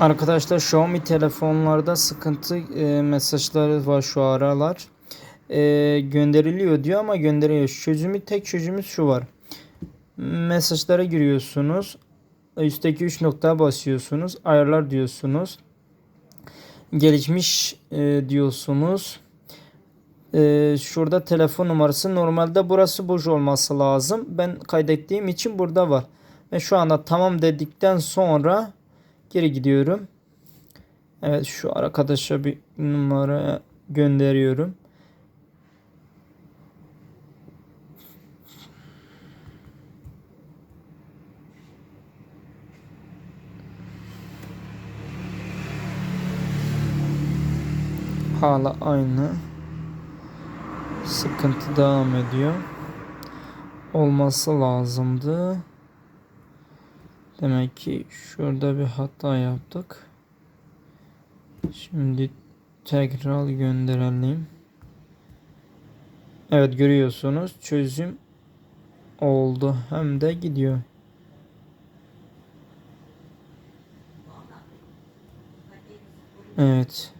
Arkadaşlar Xiaomi telefonlarda sıkıntı e, mesajları var şu aralar. E, gönderiliyor diyor ama gönderiliyor. Çözümü tek çözümümüz şu var. Mesajlara giriyorsunuz. Üstteki 3 noktaya basıyorsunuz. Ayarlar diyorsunuz. Gelişmiş e, diyorsunuz. E, şurada telefon numarası. Normalde burası boş olması lazım. Ben kaydettiğim için burada var. Ve şu anda tamam dedikten sonra Geri gidiyorum. Evet şu arkadaşa bir numara gönderiyorum. Hala aynı. Sıkıntı devam ediyor. Olması lazımdı. Demek ki şurada bir hata yaptık. Şimdi tekrar gönderelim. Evet görüyorsunuz çözüm oldu. Hem de gidiyor. Evet.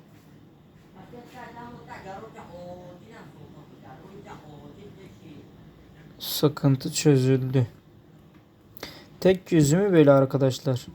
Sıkıntı çözüldü. Tek çözümü böyle arkadaşlar.